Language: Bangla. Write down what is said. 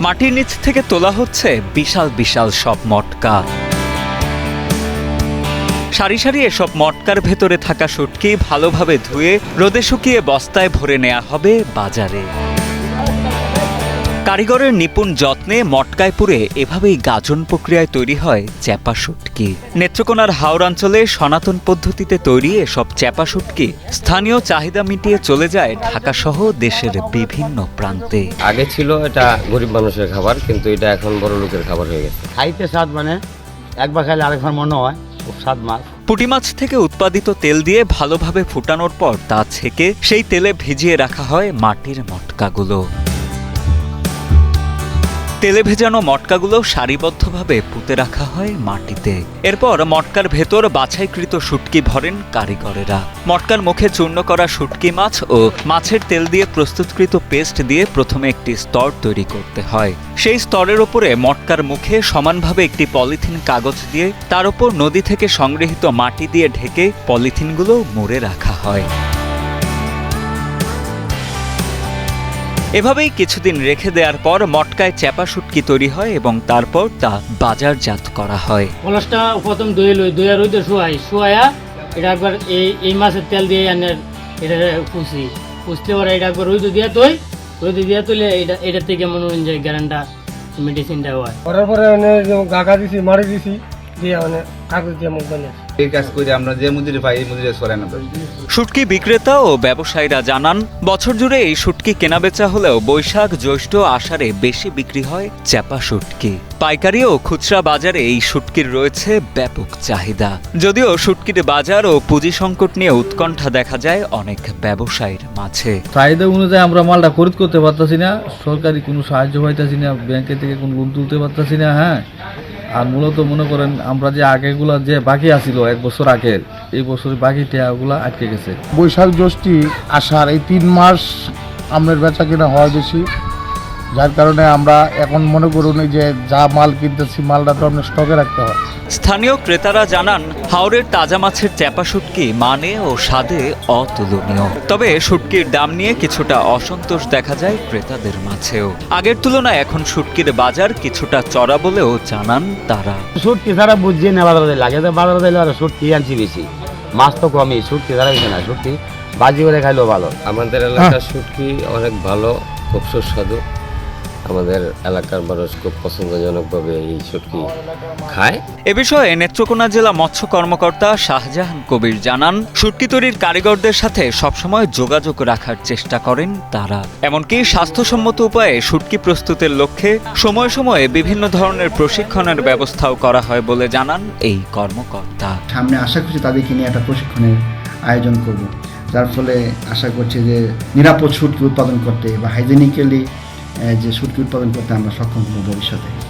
মাটির নিচ থেকে তোলা হচ্ছে বিশাল বিশাল সব মটকা। সারি সারি এসব মটকার ভেতরে থাকা শুটকি ভালোভাবে ধুয়ে রোদে শুকিয়ে বস্তায় ভরে নেওয়া হবে বাজারে। কারিগরের নিপুণ যত্নে মটকায় পুরে এভাবেই গাজন প্রক্রিয়ায় তৈরি হয় চ্যাপা শুটকি। নেত্রকোনার হাওড় অঞ্চলে সনাতন পদ্ধতিতে তৈরি এসব চ্যাপা শুটকি স্থানীয় চাহিদা মিটিয়ে চলে যায় ঢাকাসহ দেশের বিভিন্ন প্রান্তে। আগে ছিল এটা গরিব মানুষের খাবার কিন্তু এটা এখন বড় লোকের খাবার হয়ে গেছে। খাইতে স্বাদ মানে একবার খাইলে আরেকবার মনে হয় খুব স্বাদ মাছ। পুঁটি মাছ থেকে উৎপাদিত তেল দিয়ে ভালোভাবে ফুটানোর পর তা ছেঁকে সেই তেলে ভিজিয়ে রাখা হয় মাটির মটকাগুলো। তেলে ভেজানো মটকাগুলো সারিবদ্ধভাবে পুঁতে রাখা হয় মাটিতে। এরপর মটকার ভেতর বাছাইকৃত শুটকি ভরেন কারিগরেরা। মটকার মুখে চূর্ণ করা শুটকি মাছ ও মাছের তেল দিয়ে প্রস্তুতকৃত পেস্ট দিয়ে প্রথমে একটি স্তর তৈরি করতে হয়। সেই স্তরের ওপরে মটকার মুখে সমানভাবে একটি পলিথিন কাগজ দিয়ে তার উপর নদী থেকে সংগৃহীত মাটি দিয়ে ঢেকে পলিথিনগুলো মুড়ে রাখা হয়। এভাবেই কিছুদিন রেখে দেওয়ার পর মটকায় চ্যাপা শুটকি তৈরি হয় এবং তারপর তা বাজারজাত করা হয়। পলাশটা প্রথম ধুয়ে লই ধুয়ে রইতে শুয়াই। শুয়াইয়া এটা একবার এই এই মাছের তেল দিয়ে আনের এটা পুষি পুষতে পারে এটা একবার রইতে দিয়া তুই। রইতে দিয়া তুলে এটা এটা থেকে মনে হয় যে গ্যারান্টা মেডিসিনটা হয়। করার পরে গাগা দিছি মারি দিছি দিয়ে মানে কাগজ দিয়ে মুখ বানিয়ে এই কাজ করে আমরা যে মজুরি পাই এই মজুরি সরাই না শুটকি বিক্রেতা ও ব্যবসায়ীরা জানান বছর জুড়ে এই শুটকি কেনাবেচা হলেও বৈশাখ জ্যৈষ্ঠ আষাঢ়ে বেশি বিক্রি হয় চ্যাপা শুটকি। পাইকারি ও খুচরা বাজারে এই শুটকির রয়েছে ব্যাপক চাহিদা। যদিও শুটকির বাজার ও পুঁজি সংকট নিয়ে উৎকণ্ঠা দেখা যায় অনেক ব্যবসায়ীর মাঝে। চাহিদা অনুযায়ী আমরা মালটা খরিদ করতে পারতাছি না সরকারি কোনো সাহায্য পাইতাছি না ব্যাংকে থেকে কোনো লোন তুলতে পারতাছি না হ্যাঁ। আর মূলত মনে করেন আমরা যে আগেগুলা যে বাকি আসিল এক বছর আগের এই বছর বাকি টেয়াগুলো আটকে গেছে। বৈশাখ জ্যৈষ্ঠী আষাঢ়, এই তিন মাস আমের বেচা কিনা হওয়া বেশি। যার কারণে আমরা এখন মনে করুন যে যা মাল কিনতেছি, মালটা তো আমরা স্টকে রাখতে হয়। স্থানীয় ক্রেতারা জানান হাওড়ের তাজা মাছের চ্যাপা শুটকি মানে ও স্বাদে অতুলনীয়। তবে শুটকির দাম নিয়ে কিছুটা অসন্তোষ দেখা যায় ক্রেতাদের মাঝেও। আগের তুলনায় এখন শুটকির বাজার কিছুটা চড়া বলেও জানান তারা। সুটকি ছাড়া বুঝিয়ে না বাজারে লাগে তো বাজারে দিলে আর সুটকি আনছি বেশি। মাছ তো কমই সুটকি ছাড়া বেশি না সুটকি বাজি করে খাইলেও ভালো। আমাদের এলাকার শুটকি অনেক ভালো খুব সুস্বাদু। আমাদের এলাকার মানুষ খুব পছন্দজনকভাবে এই শুটকি খায়। এ বিষয়ে নেত্রকোনা জেলা মৎস্য কর্মকর্তা শাহজাহান কবির জানান শুটকি তৈরির কারিগরদের সাথে সবসময় যোগাযোগ রাখার চেষ্টা করেন তারা। এমনকি স্বাস্থ্যসম্মত উপায়ে শুটকি প্রস্তুতের লক্ষ্যে সময়ে সময়ে বিভিন্ন ধরনের প্রশিক্ষণের ব্যবস্থাও করা হয় বলে জানান এই কর্মকর্তা। সামনে আশা করছি তাদেরকে নিয়ে একটা প্রশিক্ষণের আয়োজন করব। যার ফলে আশা করছি যে নিরাপদ সুটকি উৎপাদন করতে বা হাইজেনিক্যালি যে সুটকি উৎপাদন করতে আমরা সক্ষম হব ভবিষ্যতে।